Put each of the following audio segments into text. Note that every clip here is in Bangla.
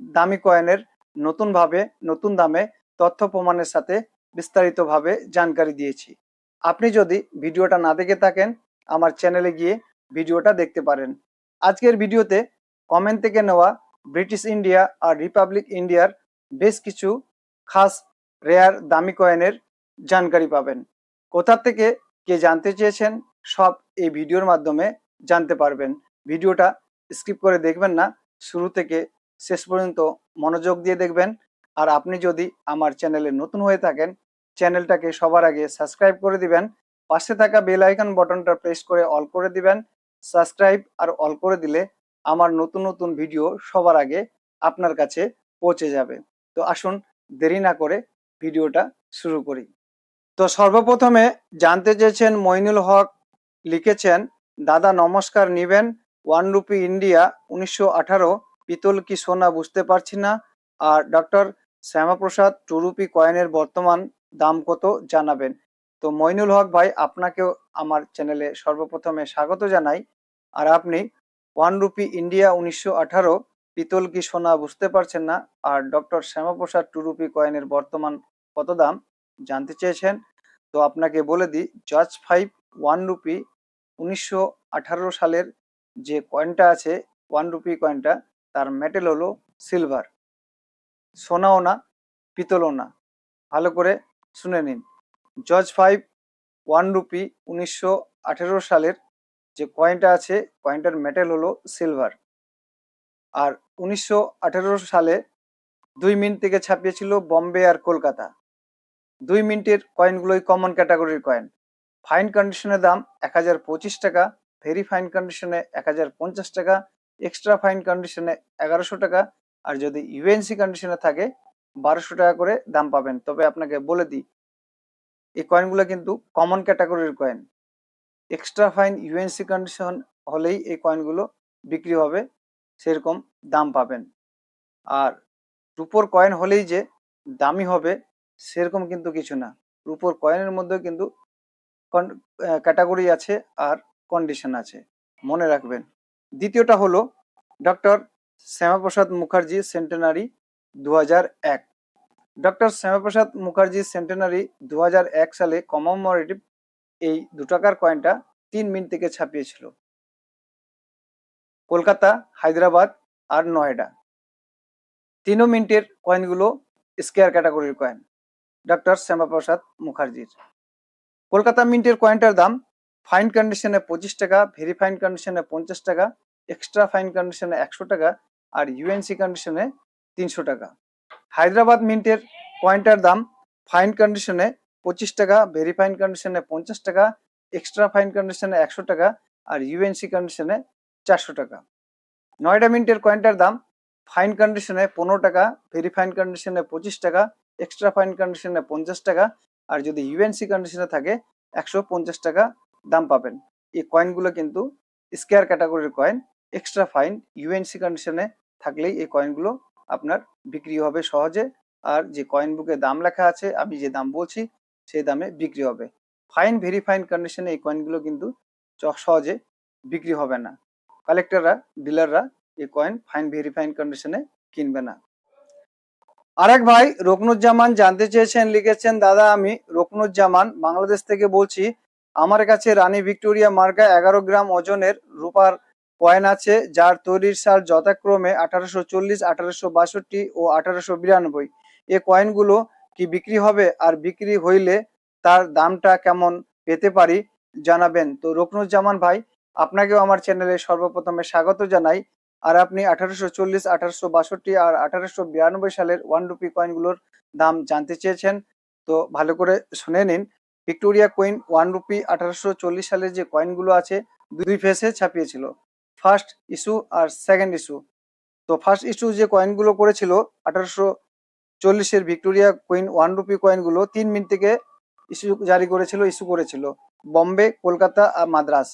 দামি কয়েনের নতুনভাবে নতুন দামে তথ্য প্রমাণের সাথে বিস্তারিতভাবে জানকারি দিয়েছি। আপনি যদি ভিডিওটা না দেখে থাকেন, আমার চ্যানেলে গিয়ে ভিডিওটা দেখতে পারেন। আজকের ভিডিওতে কমেন্ট থেকে নেওয়া ব্রিটিশ ইন্ডিয়া আর রিপাবলিক ইন্ডিয়ার বেশ কিছু খাস, রেয়ার, দামি কয়েনের জানকারি পাবেন। কোথা থেকে কে জানতে চেয়েছেন, সব এই ভিডিওর মাধ্যমে জানতে পারবেন। ভিডিওটা স্কিপ করে দেখবেন না, শুরু থেকে শেষ পর্যন্ত মনোযোগ দিয়ে দেখবেন। আর আপনি যদি আমার চ্যানেলে নতুন হয়ে থাকেন, চ্যানেলটাকে সবার আগে সাবস্ক্রাইব করে দিবেন। পাশে থাকা বেল আইকন বাটনটা প্রেস করে অল করে দিবেন। সাবস্ক্রাইব আর অল করে দিলে আমার নতুন নতুন ভিডিও সবার আগে আপনার কাছে পৌঁছে যাবে। তো আসুন, দেরি না করে ভিডিওটা শুরু করি। তো সর্বপ্রথমে জানতে চেয়েছেন মইনুল হক লিখেছেন, দাদা নমস্কার নিবেন, ওয়ান রুপি ইন্ডিয়া, উনিশশো আঠারো পিতল কি সোনা বুঝতে পারছি না। আর ডক্টর শ্যামাপ্রসাদ টু রুপি কয়েনের বর্তমান দাম কত জানাবেন? তো মইনুল হক ভাই, আপনাকেও আমার চ্যানেলে সর্বপ্রথমে স্বাগত জানাই। আর আপনি ওয়ান রুপি ইন্ডিয়া উনিশশো আঠারো পিতল কি সোনা বুঝতে পারছেন না। আর ডক্টর শ্যামাপ্রসাদ টু রুপি কয়েনের বর্তমান কত দাম জানতে চেয়েছেন? তো আপনাকে বলে দিই জজ ফাইভ ওয়ান রুপি উনিশশো আঠারো সালের যে কয়েনটা আছে, ওয়ান রুপি কয়েনটা তার মেটেল হলো সিলভার সোনাও না, পিতলও না। ভালো করে শুনে নিন। জজ ফাইভ ওয়ান রুপি উনিশশো আঠেরো সালের যে কয়েনটা আছে কয়েনটার মেটেল হলো সিলভার আর উনিশশো আঠেরো সালে দুই মিনিট থেকে ছাপিয়েছিল বম্বে আর কলকাতা। দুই মিনিটের কয়েনগুলোই কমন ক্যাটাগরির কয়েন ফাইন কন্ডিশনের দাম এক হাজার পঁচিশ টাকা ভেরি ফাইন কন্ডিশনে এক হাজার পঞ্চাশ টাকা এক্সট্রা ফাইন কন্ডিশনে এগারোশো টাকা, আর যদি ইউএনসি কন্ডিশনে থাকে, বারোশো টাকা করে দাম পাবেন। তবে আপনাকে বলে দিই, এই কয়েনগুলো কিন্তু কমন ক্যাটাগরির coin extra fine UNC condition হলেই এই কয়েনগুলো বিক্রি হবে, সেরকম দাম পাবেন। আর রুপোর কয়েন হলেই যে দামি হবে, সেরকম কিন্তু কিছু না। রুপোর কয়েনের মধ্যেও কিন্তু ক্যাটাগরি আছে আর কন্ডিশন আছে। মনে রাখবেন। দ্বিতীয়টা হলো ডক্টর শ্যামাপ্রসাদ মুখার্জি সেন্টেনারি দু এক। ডক্টর শ্যামাপ্রসাদ মুখার্জি সেন্টেনারি দু এক সালে কমমোরেটিভ এই দু টাকার কয়েনটা তিন মিনিট থেকে ছাপিয়েছিল। কলকাতা, হায়দ্রাবাদ আর নয়ডা। তিনও মিনিটের কয়েনগুলো স্কেয়ার ক্যাটাগরির কয়েন ডক্টর শ্যামাপ্রসাদ মুখার্জির। কলকাতা মিন্টের কয়েনটার দাম ফাইন কন্ডিশনে পঁচিশ টাকা ভেরি ফাইন কন্ডিশনে পঞ্চাশ টাকা এক্সট্রা ফাইন কন্ডিশনে একশো টাকা আর ইউএনসি কন্ডিশনে তিনশো টাকা। হায়দ্রাবাদ মিন্টের কয়েনটার দাম ফাইন কন্ডিশনে পঁচিশ টাকা ভেরি ফাইন কন্ডিশনে পঞ্চাশ টাকা এক্সট্রা ফাইন কন্ডিশনে একশো টাকা আর ইউএনসি কন্ডিশনে চারশো টাকা। নয়ডা মিন্টের কয়েনটার দাম ফাইন কন্ডিশনে পনেরো টাকা ভেরি ফাইন কন্ডিশনে পঁচিশ টাকা এক্সট্রা ফাইন কন্ডিশনে পঞ্চাশ টাকা আর যদি ইউএনসি কন্ডিশনে থাকে একশো পঞ্চাশ টাকা দাম পাবেন। এই কয়েনগুলো কিন্তু স্কেয়ার ক্যাটাগরির কয়েন এক্সট্রা ফাইন ইউএনসি কন্ডিশনে থাকলেই এই কয়েনগুলো আপনার বিক্রি হবে সহজে। আর যে কয়েন বুকে দাম লেখা আছে, আমি যে দাম বলছি, সেই দামে বিক্রি হবে। ফাইন ভেরি ফাইন কন্ডিশনে এই কয়েনগুলো কিন্তু সহজে বিক্রি হবে না। কালেক্টররা ডিলাররা এই কয়েন ফাইন ভেরি ফাইন কন্ডিশনে কিনবে না। আরেক ভাই, রকনুজ্জামান জানতে চেয়েছেন, লিখেছেন, দাদা, আমি রকনুজ্জামান, বাংলাদেশ থেকে বলছি আমার কাছে রানী ভিক্টোরিয়া মার্কা এগারো গ্রাম ওজনের রূপার কয়েন আছে, যার তৈরির সাল যথাক্রমে আঠারোশো চল্লিশ, আঠারোশো বাষট্টি ও আঠারোশো বিরানব্বই। এ কয়েনগুলো কি বিক্রি হবে আর বিক্রি হইলে তার দামটা কেমন পেতে পারি জানাবেন। তো রকনুজ্জামান ভাই, আপনাকেও আমার চ্যানেলে সর্বপ্রথমে স্বাগত জানাই। আর আপনি আঠারোশো চল্লিশ, আঠারোশো বাষট্টি আর আঠারোশো বিরানব্বই সালের ওয়ান রুপি কয়েনগুলোর দাম জানতে চেয়েছেন, তো ভালো করে শুনে নিন। ভিক্টোরিয়া কয়েন ওয়ান রুপি আঠারোশো চল্লিশ সালের যে কয়েনগুলো আছে, দুই ফেসে ছাপিয়েছিল। ফার্স্ট ইস্যু আর সেকেন্ড ইস্যু। তো ফার্স্ট ইস্যু যে কয়েনগুলো করেছিল, আঠারোশো চল্লিশের ভিক্টোরিয়া কুইন ওয়ান রুপি কয়েনগুলো তিন মিনিট থেকে ইস্যু জারি করেছিল, ইস্যু করেছিল। বম্বে, কলকাতা আর মাদ্রাস।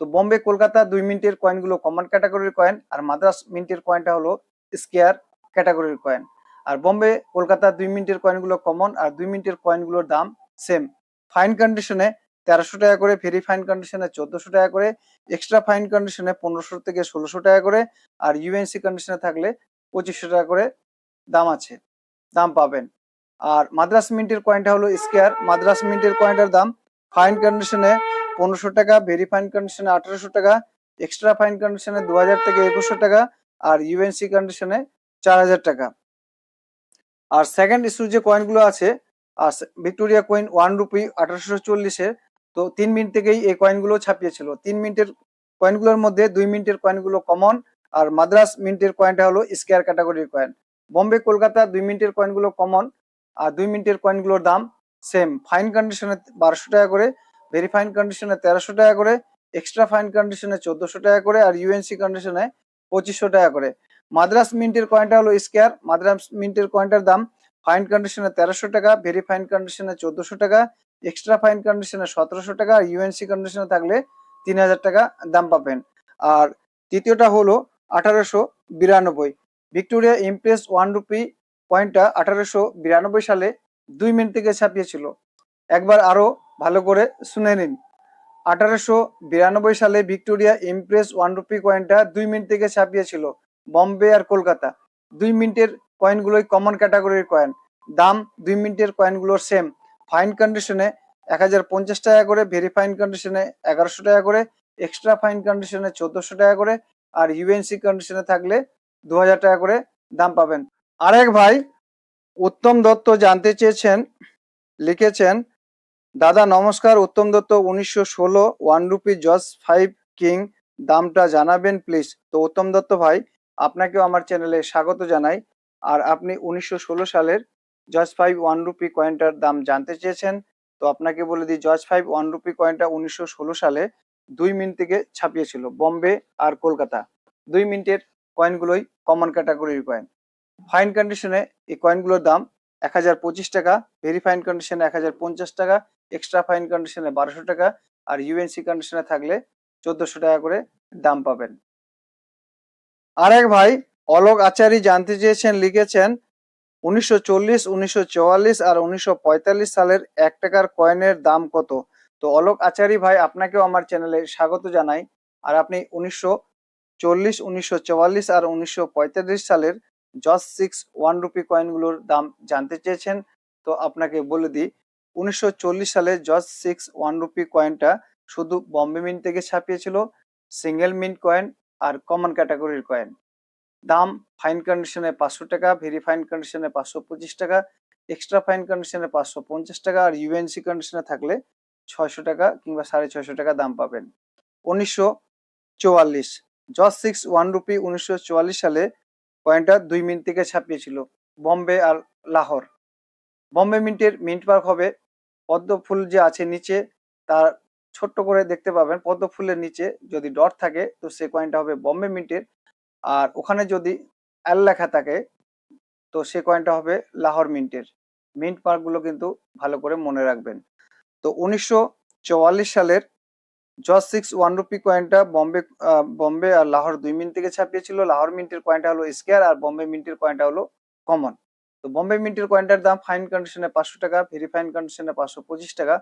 তো বম্বে, কলকাতা দুই মিনিটের কয়েনগুলো কমন ক্যাটাগরির কয়েন আর মাদ্রাস মিনিটের কয়েনটা হলো স্কেয়ার ক্যাটাগরির কয়েন। আর বম্বে, কলকাতা দুই মিনিটের কয়েনগুলো কমন আর দুই মিনিটের কয়েনগুলোর দাম সেম ফাইন কন্ডিশনে তেরোশো টাকা করে ভেরি ফাইন কন্ডিশনে চোদ্দশো টাকা করে এক্সট্রা ফাইন কন্ডিশনে পনেরোশো থেকে ষোলোশো টাকা করে, আর ইউএনসি কন্ডিশনে থাকলে পঁচিশশো টাকা করে দাম আছে, দাম পাবেন। আর মাদ্রাস মিন্টের কয়েনটা হলো স্কেয়ার মাদ্রাস মিন্টের কয়েনটার দাম ফাইন কন্ডিশনে পনেরোশো টাকা ভেরি ফাইন কন্ডিশনে আঠারোশো টাকা এক্সট্রা ফাইন কন্ডিশনে দু হাজার থেকে একুশশো টাকা, আর ইউএনসি কন্ডিশনে চার হাজার টাকা। আর সেকেন্ড ইস্যু যে কয়েনগুলো আছে ভিক্টোরিয়া কয়েন ওয়ান রুপি আঠারোশো চল্লিশের তো তিন মিনিট থেকেই এই কয়েনগুলো ছাপিয়েছিল। তিন মিনিটের কয়েনগুলোর মধ্যে দুই মিনিটের কয়েনগুলো কমন আর মাদ্রাস মিনিটের কয়েনটা হলো স্কেয়ার ক্যাটাগরির কয়েন বম্বে কলকাতা দুই মিনিটের কয়েনগুলো কমন আর দুই মিনিটের কয়েনগুলোর দাম সেম ফাইন কন্ডিশনে বারোশো টাকা করে ভেরি ফাইন কন্ডিশনে তেরোশো টাকা করে এক্সট্রা ফাইন কন্ডিশনে চোদ্দশো টাকা করে, আর ইউএনসি কন্ডিশনে পঁচিশশো টাকা করে। মাদ্রাস মিন্টের কয়েনটা হলো স্কেয়ার মাদ্রাস মিন্টের কয়েনটার দাম ফাইন কন্ডিশনে তেরোশো টাকা, ভেরি ফাইন কন্ডিশনে চোদ্দশো টাকা, এক্সট্রা ফাইন কন্ডিশনে সতেরোশো টাকা, আর ইউএনসি কন্ডিশনে থাকলে তিন হাজার টাকা দাম পাবেন। আর তৃতীয়টা হলো আঠারোশো বিরানব্বই। ভিক্টোরিয়া ইমপ্রেস ওয়ান রুপি পয়েন্টটা আঠারোশো বিরানব্বই সালে দুই মিনিট থেকে ছাপিয়েছিল। একবার আরও ভালো করে শুনে নিন। আঠারোশো বিরানব্বই সালে ভিক্টোরিয়া ইমপ্রেস ওয়ান রুপি কয়েনটা দুই মিনিট থেকে ছাপিয়েছিল বম্বে আর কলকাতা। দুই মিনিটের কয়েনগুলোই কমন ক্যাটাগরির কয়েন দাম দুই মিনিটের কয়েনগুলোর সেম ফাইন কন্ডিশনে এক হাজার পঞ্চাশ টাকা করে ভেরি ফাইন কন্ডিশনে এগারোশো টাকা করে এক্সট্রা ফাইন কন্ডিশনে চোদ্দশো টাকা করে, আর ইউএনসি কন্ডিশনে থাকলে দু হাজার টাকা করে দাম পাবেন। আরেক ভাই, উত্তম দত্ত জানতে চেয়েছেন, লিখেছেন, দাদা, নমস্কার, উত্তম দত্ত, উনিশশো ষোলো ওয়ান রুপি জস ফাইভ কিং দামটা জানাবেন প্লিজ তো উত্তম দত্ত ভাই, আপনাকেও আমার চ্যানেলে স্বাগত জানাই। আর আপনি উনিশশো ষোলো সালের জজ ফাইভ ওয়ান রুপি কয়েনটার দাম জানতে চেয়েছেন, তো আপনাকে বলে দিই, জজ ফাইভ ওয়ান রুপি কয়েনটা উনিশশো ষোলো সালে দুই মিনিট থেকে ছাপিয়েছিল, বম্বে আর কলকাতা। দুই মিনিটের কয়েনগুলোই কমন ক্যাটাগরির কয়েন। ফাইন কন্ডিশনে এই কয়েনগুলোর দাম এক হাজার পঁচিশ টাকা ভেরি ফাইন কন্ডিশনে এক হাজার পঞ্চাশ টাকা এক্সট্রা ফাইন কন্ডিশনে বারোশো টাকা, আর ইউএনসি কন্ডিশনে থাকলে চোদ্দশো টাকা করে দাম পাবেন। আরেক ভাই অলোক আচারি জানতে চেয়েছেন, লিখেছেন, উনিশশো চল্লিশ, উনিশশো আর উনিশশো পঁয়তাল্লিশ সালের এক টাকার কয়েনের দাম কত? তো অলোক আচারি ভাই, আপনাকেও আমার চ্যানেলে স্বাগত জানাই। আর আপনি উনিশশো চল্লিশ, উনিশশো আর উনিশশো পঁয়তাল্লিশ সালের জস সিক্স ওয়ান রুপি কয়েনগুলোর দাম জানতে চেয়েছেন, তো আপনাকে বলে দিই, উনিশশো চল্লিশ সালে জস সিক্স ওয়ান রুপি কয়েনটা শুধু বম্বে মিন্ট থেকে ছাপিয়েছিল, সিঙ্গেল মিন্ট কয়েন আর কমন ক্যাটাগরির কয়েন। দাম ফাইন কন্ডিশনে পাঁচশো টাকা ভেরি ফাইন কন্ডিশনে পাঁচশো পঁচিশ টাকা এক্সট্রা ফাইন কন্ডিশনে পাঁচশো পঞ্চাশ টাকা আর ইউএনসি কন্ডিশনে থাকলে ছয়শো টাকা কিংবা সাড়ে ছয়শো টাকা দাম পাবেন। উনিশশো চুয়াল্লিশ। জস সিক্স ওয়ান রুপি উনিশশো চুয়াল্লিশ সালে কয়েনটা দুই মিনিট থেকে ছাপিয়েছিল। বম্বে আর লাহোর বম্বে মিন্টের মিন্ট পার্ক হবে। পদ্ম ফুল যে আছে নিচে, তার ছোট্ট করে দেখতে পাবেন। পদ্ম ফুলের নিচে যদি ডট থাকে, তো সে কয়েনটা হবে বম্বে মিন্টের আর ওখানে যদি এল লেখা থাকে, তো সে কয়েনটা হবে লাহোর মিন্টের মিন্ট মার্কগুলো কিন্তু ভালো করে মনে রাখবেন। তো উনিশশো চুয়াল্লিশ সালের জস সিক্স ওয়ান রুপি কয়েনটা বম্বে বম্বে আর লাহোর দুই মিনিট থেকে ছাপিয়েছিল। লাহোর মিন্টের কয়েনটা হলো স্কেয়ার আর বম্বে মিন্টের কয়েনটা হলো কমন তো বম্বে মিন্টের কয়েনটার দাম ফাইন কন্ডিশনে পাঁচশো টাকা ভেরি ফাইন কন্ডিশনে পাঁচশো পঁচিশ টাকা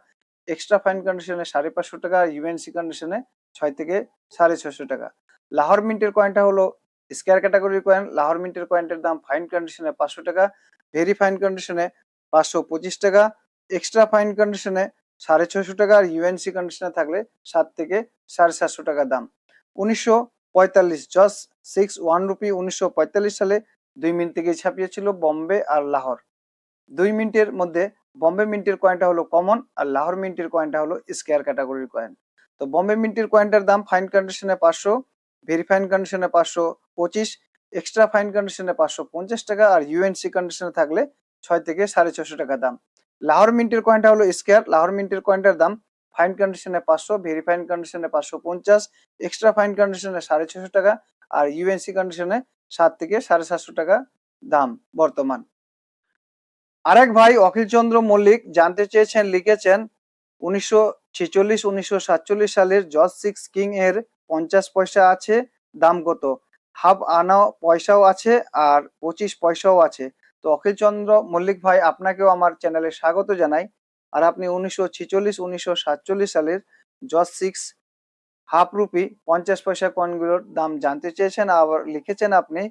এক্সট্রা ফাইন কন্ডিশনে সাড়ে পাঁচশো টাকা, আর ইউএনসি কন্ডিশনে ছয় থেকে সাড়ে ছশো টাকা। লাহোর মিন্টের কয়েনটা হলো স্কেয়ার ক্যাটাগরির কয়েন লাহোর মিন্টের কয়েনটার দাম ফাইন কন্ডিশনে পাঁচশো টাকা ভেরি ফাইন কন্ডিশনে পাঁচশো পঁচিশ টাকা এক্সট্রা ফাইন কন্ডিশনে সাড়ে ছশো টাকা আর ইউএনসি কন্ডিশনে থাকলে সাত থেকে সাড়ে সাতশো টাকা দাম। উনিশশো পঁয়তাল্লিশ জস সিক্স ওয়ান রুপি উনিশশো পঁয়তাল্লিশ সালে দুই মিনিট থেকে ছাপিয়েছিল বম্বে আর লাহোর দুই মিনিটের মধ্যে বম্বে মিন্টের কয়েনটা হলো কমন আর লাহোর মিন্টের কয়েনটা হলো স্কেয়ার ক্যাটাগরির কয়েন তো বম্বে মিন্টের কয়েনটার দাম ফাইন কন্ডিশনে পাঁচশো ভেরি ফাইন কন্ডিশনে পাঁচশো পঁচিশ এক্সট্রা ফাইন কন্ডিশনে পাঁচশো পঞ্চাশ টাকা আর ইউএনসি কন্ডিশনে থাকলে ছয় থেকে সাড়ে ছশো টাকা দাম। লাহোর মিন্টের কয়েনটা হলো স্কেয়ার লাহোর মিন্টের কয়েনটার দাম ফাইন কন্ডিশনে পাঁচশো ভেরি ফাইন কন্ডিশনে পাঁচশো পঞ্চাশ এক্সট্রা ফাইন কন্ডিশনে সাড়ে ছশো টাকা আর ইউএনসি কন্ডিশনে সাত থেকে সাড়ে সাতশো টাকা দাম বর্তমান। আরেক ভাই অখিলচন্দ্র মল্লিক জানতে চেয়েছেন, লিখেছেন, উনিশশো ছেচল্লিশ, উনিশশো সাতচল্লিশ সালের জজ সিক্স কিং এর পঞ্চাশ পয়সা আছে, দাম কত? হাফ আনা পয়সাও আছে আর পঁচিশ পয়সাও আছে। তো অখিলচন্দ্র মল্লিক ভাই, আপনাকেও আমার চ্যানেলে স্বাগত জানাই। আর আপনি উনিশশো ছেচল্লিশ, উনিশশো সাতচল্লিশ সালের জজ সিক্স হাফ রুপি পঞ্চাশ পয়সা কয়েনগুলোর দাম জানতে চেয়েছেন, আবার লিখেছেন আপনি,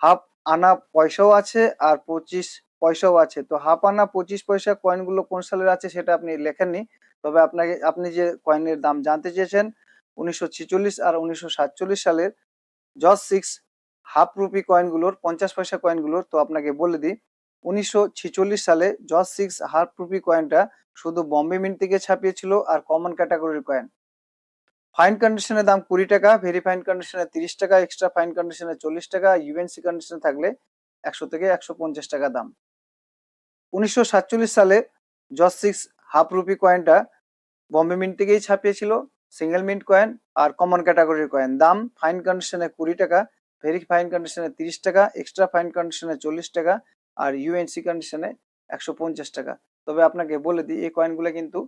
হাফ আনা পয়সাও আছে আর পঁচিশ পয়সাও আছে। তো হাফ আনা পঁচিশ পয়সা কয়েনগুলো কোন সালের আছে সেটা আপনি লেখেননি। তবে আপনাকে, আপনি যে কয়েনের দাম জানতে চেয়েছেন উনিশশো ছেচল্লিশ আর উনিশশো সাতচল্লিশ সালের জজ সিক্স হাফ রুপি কয়েনগুলোর পঞ্চাশ পয়সা কয়েনগুলোর তো আপনাকে বলে দিই, উনিশশো ছেচল্লিশ সালে জজ সিক্স হাফ রুপি কয়েনটা শুধু বম্বে মিন্ট থেকে ছাপিয়েছিল আর কমন ক্যাটাগরির কয়েন। ফাইন কন্ডিশনের দাম কুড়ি টাকা, ভেরি ফাইন কন্ডিশনে তিরিশ টাকা, এক্সট্রা ফাইন কন্ডিশনে চল্লিশ টাকা, ইউএনসি কন্ডিশনে থাকলে একশো থেকে একশো পঞ্চাশ টাকা দাম। উনিশশো সাতচল্লিশ সালে জজ সিক্স হাফ রুপি কয়েনটা বম্বে মিন্ট থেকেই ছাপিয়েছিল সিঙ্গেল মিন্ট কয়েন আর কমন ক্যাটাগরির কয়েন দাম ফাইন কন্ডিশনে কুড়ি টাকা ভেরি ফাইন কন্ডিশনে তিরিশ টাকা এক্সট্রা ফাইন কন্ডিশনে চল্লিশ টাকা আর ইউএনসি কন্ডিশনে একশো পঞ্চাশ টাকা। তবে আপনাকে বলে দিই, এই কয়েনগুলো কিন্তু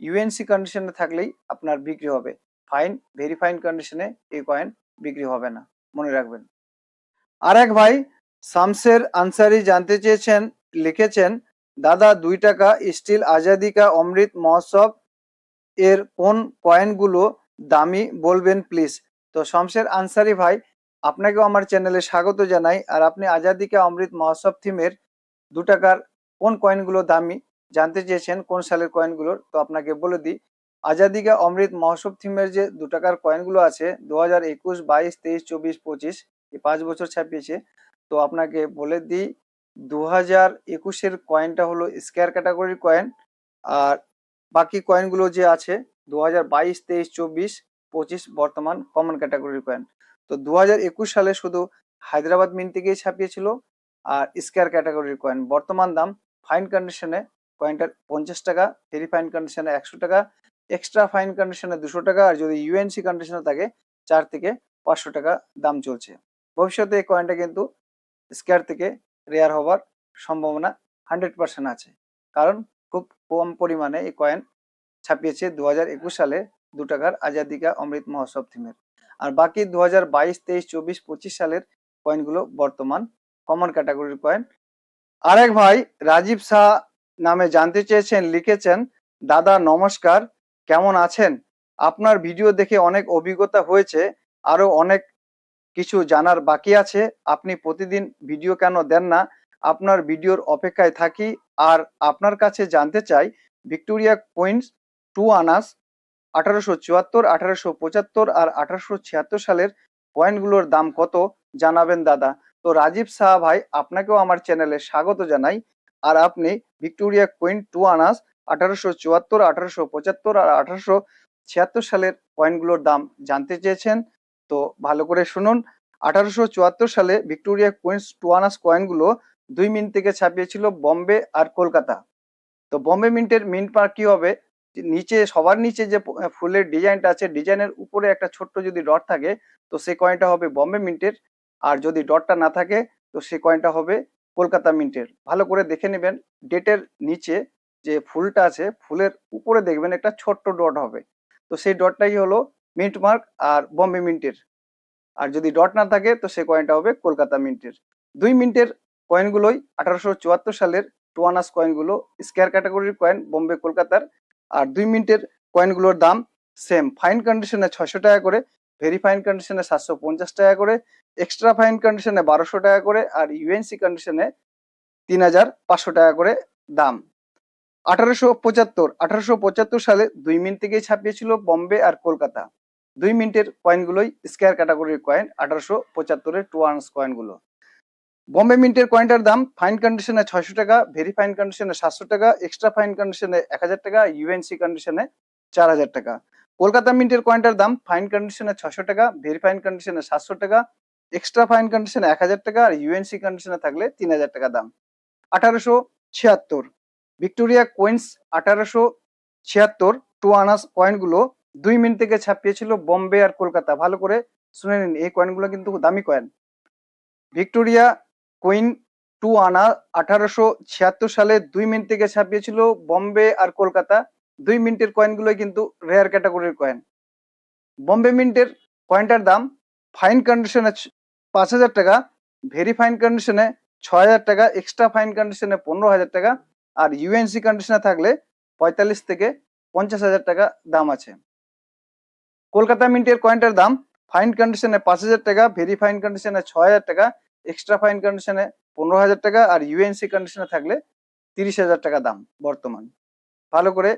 ইউএনসি কন্ডিশনে থাকলেই আপনার বিক্রি হবে। ফাইন ভেরি ফাইন কন্ডিশনে এই কয়েন বিক্রি হবে না। মনে রাখবেন। আর এক ভাই শামসের আনসারি জানতে চেয়েছেন, লিখেছেন, দাদা, দুই টাকা, স্টিল, আজাদি কা অমৃত মহোৎসব এর কোন কয়েনগুলো দামি বলবেন প্লিজ তো শমশের আনসারি ভাই, আপনাকেও আমার চ্যানেলে স্বাগত জানাই। আর আপনি আজাদি কা অমৃত মহোৎসব থিমের দু টাকার কোন কয়েনগুলো দামি, জানতে চেয়েছেন কোন সালের কয়েনগুলোর তো আপনাকে বলে দিই। আজাদি কা অমৃত মহোৎসব থিমের যে দু টাকার কয়েনগুলো আছে দু হাজার একুশ, বাইশ, তেইশ, চব্বিশ, পঁচিশ এই পাঁচ বছর ছাপিয়েছে। তো আপনাকে বলে দিই দু হাজার একুশের কয়েনটা হলো স্কোয়ার ক্যাটাগরির কয়েন আর বাকি কয়েনগুলো যে আছে দু হাজার বাইশ, তেইশ, চব্বিশ, পঁচিশ বর্তমান কমন ক্যাটাগরির কয়েন তো দু হাজার একুশ সালে শুধু হায়দ্রাবাদ মিন্ট থেকেই ছাপিয়েছিল আর স্কোয়ার ক্যাটাগরির কয়েন বর্তমান দাম ফাইন কন্ডিশনে কয়েনটার পঞ্চাশ টাকা ভেরি ফাইন কন্ডিশনে একশো টাকা এক্সট্রা ফাইন কন্ডিশনে দুশো টাকা আর যদি ইউএনসি কন্ডিশনে থাকে, চার থেকে পাঁচশো টাকা দাম চলছে। ভবিষ্যতে এই কয়েনটা কিন্তু স্কোয়ার থেকে রেয়ার হওয়ার সম্ভাবনা হান্ড্রেড পার্সেন্ট আছে। কারণ খুব কম পরিমাণে এই কয়েন ছাপিয়েছে। দু হাজার একুশ সালে দু টাকার আজাদিকা অমৃত মহোৎসব থিমের আর বাকি দু হাজার বাইশ, তেইশ, চব্বিশ, পঁচিশ সালের কয়েনগুলো বর্তমান কমন ক্যাটাগরির কয়েন আরেক ভাই রাজীব শাহ নামে জানতে চেয়েছেন, লিখেছেন, দাদা নমস্কার, কেমন আছেন? আপনার ভিডিও দেখে অনেক অভিজ্ঞতা হয়েছে, আরও অনেক কিছু জানার বাকি আছে। আপনি প্রতিদিন ভিডিও কেন দেন না? আপনার ভিডিওর অপেক্ষায় থাকি। আর আপনার কাছে জানতে চাই, ভিক্টোরিয়া কুইন্স টু আনাস আঠারোশো চুয়াত্তর, আঠারোশো পঁচাত্তর আর আঠারোশো ছিয়াত্তর সালের কয়েনগুলোর দাম কত জানাবেন দাদা। তো রাজীব শাহ ভাই, আপনাকেও আমার চ্যানেলে স্বাগত জানাই। আর আপনি ভিক্টোরিয়া কুইন টু আনাস আঠারোশো চুয়াত্তর, আঠারোশো পঁচাত্তর আর আঠারোশো ছিয়াত্তর সালের কয়েনগুলোর দাম জানতে চেয়েছেন। তো ভালো করে শুনুন, আঠারোশো চুয়াত্তর সালে ভিক্টোরিয়া কুইন্স টু আনাস কয়েনগুলো দুই মিনিট থেকে ছাপিয়েছিল বম্বে আর কলকাতা। তো বম্বে মিন্টের মিন্ট পার কি হবে? নিচে, সবার নিচে যে ফুলের ডিজাইনটা আছে, ডিজাইনের উপরে একটা ছোট্ট যদি ডট থাকে, তো সেই কয়েনটা হবে বম্বে মিন্টের। আর যদি ডটটা না থাকে, তো সেই কয়েনটা হবে কলকাতা মিন্টের। ভালো করে দেখে নেবেন, ডেটের নিচে যে ফুলটা আছে, ফুলের উপরে দেখবেন একটা ছোট্ট ডট হবে। তো সেই ডটটাই হলো মিন্ট মার্ক আর বম্বে মিন্টের। আর যদি ডট না থাকে, তো সেই কয়েনটা হবে কলকাতা মিন্টের। দুই মিনিটের কয়েনগুলোই আঠারোশো চুয়াত্তর সালের টুয়ানাস কয়েনগুলো স্কোয়ার ক্যাটাগরির কয়েন বোম্বে কলকাতার আর দুই মিনিটের কয়েনগুলোর দাম সেম ফাইন কন্ডিশনে ছয়শো টাকা করে ভেরি ফাইন কন্ডিশনে সাতশো পঞ্চাশ টাকা করে এক্সট্রা ফাইন কন্ডিশনে বারোশো টাকা করে, আর ইউএনসি কন্ডিশনে তিন হাজার পাঁচশো টাকা করে দাম। আঠারোশো পঁচাত্তর আঠারোশো পঁচাত্তর সালে দুই মিনিট থেকেই ছাপিয়েছিল বম্বে আর কলকাতা দুই মিনিটের কয়েনগুলোই স্কোয়ার ক্যাটাগরির কয়েন আঠারোশো পঁচাত্তরের টু আর্নস কয়েনগুলো বম্বে মিন্টের কয়েনটার দাম ফাইন কন্ডিশনে ছয়শো টাকা ভেরি ফাইন কন্ডিশনে সাতশো টাকা এক্সট্রা ফাইন কন্ডিশনে এক হাজার টাকা ইউএনসি কন্ডিশনে চার হাজার টাকা। কলকাতা মিন্টের কয়েনটার দাম ফাইন কন্ডিশনে ছশো টাকা ভেরি ফাইন কন্ডিশনে সাতশো টাকা এক্সট্রা ফাইন কন্ডিশনে এক হাজার টাকা আর ইউএনসি কন্ডিশনে থাকলে তিন হাজার টাকা দাম। আঠারোশো ছিয়াত্তর। ভিক্টোরিয়া কোয়েন্স আঠারোশো ছিয়াত্তর টু আনাস কয়েনগুলো দুই মিনিট থেকে ছাপিয়েছিল বম্বে আর কলকাতা। ভালো করে শুনে নিন, এই কয়েনগুলো কিন্তু দামি কয়েন ভিক্টোরিয়া কুইন টু আনা আঠারোশো ছিয়াত্তর সালে দুই মিনিট থেকে ছাপিয়েছিল বম্বে আর কলকাতা। দুই মিনিটের কয়েনগুলোই কিন্তু রেয়ার ক্যাটাগরির কয়েন বম্বে মিন্টের কয়েনটার দাম ফাইন কন্ডিশনে পাঁচ হাজার টাকা ভেরি ফাইন কন্ডিশনে ছ হাজার টাকা এক্সট্রা ফাইন কন্ডিশনে পনেরো হাজার টাকা, আর ইউএনসি কন্ডিশনে থাকলে পঁয়তাল্লিশ থেকে পঞ্চাশ হাজার টাকা দাম আছে। কলকাতা মিন্টের কয়েনটার দাম ফাইন কন্ডিশনে পাঁচ হাজার টাকা ভেরি ফাইন কন্ডিশনে ছ হাজার টাকা এক্সট্রা ফাইন কন্ডিশনে পনেরো হাজার টাকা আর ইউএনসি কন্ডিশনে থাকলে তিরিশ হাজার টাকা দাম বর্তমান। ভালো করে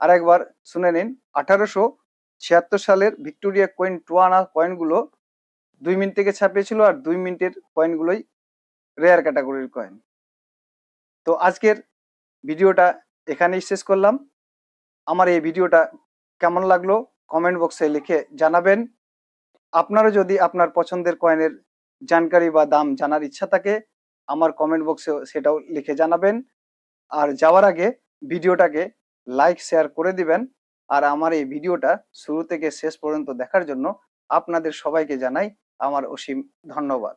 আরেকবার শুনে নিন। আঠারোশো ছিয়াত্তর সালের ভিক্টোরিয়া কয়েন টু আনা কয়েনগুলো দুই মিনিট থেকে ছাপিয়েছিল আর দুই মিনিটের কয়েনগুলোই রেয়ার ক্যাটাগরির কয়েন। তো আজকের ভিডিওটা এখানেই শেষ করলাম। আমার এই ভিডিওটা কেমন লাগল? কমেন্ট বক্সে লিখে জানাবেন। আপনারও যদি আপনার পছন্দের কয়েনের জানকারি বা দাম জানার ইচ্ছা থাকে, আমার কমেন্ট বক্সে সেটাও লিখে জানাবেন। আর যাওয়ার আগে ভিডিওটাকে লাইক শেয়ার করে দিবেন। আর আমার এই ভিডিওটা শুরু থেকে শেষ পর্যন্ত দেখার জন্য আপনাদের সবাইকে জানাই আমার অসীম ধন্যবাদ।